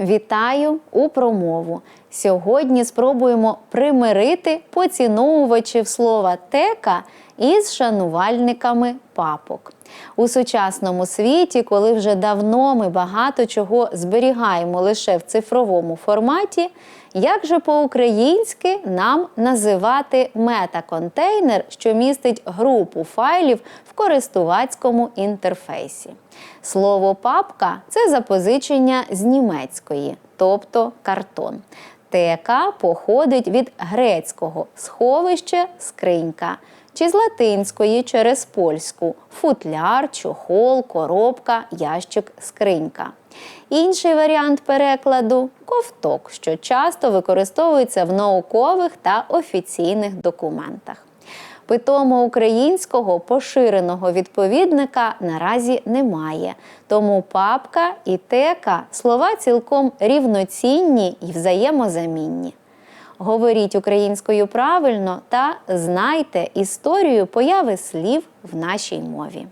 Вітаю у промову. Сьогодні спробуємо примирити поціновувачів слова тека із шанувальниками папок. У сучасному світі, коли вже давно ми багато чого зберігаємо лише в цифровому форматі, як же по-українськи нам називати метаконтейнер, що містить групу файлів в користувацькому інтерфейсі? Слово папка це запозичення з німецької, тобто картон. ТК походить від грецького сховище скринька чи з латинської через польську футляр, чохол, коробка, ящик, скринька. Інший варіант перекладу ковток, що часто використовується в наукових та офіційних документах. Питомо українського поширеного відповідника наразі немає, тому папка і тека слова цілком рівноцінні і взаємозамінні. Говоріть українською правильно та знайте історію появи слів в нашій мові.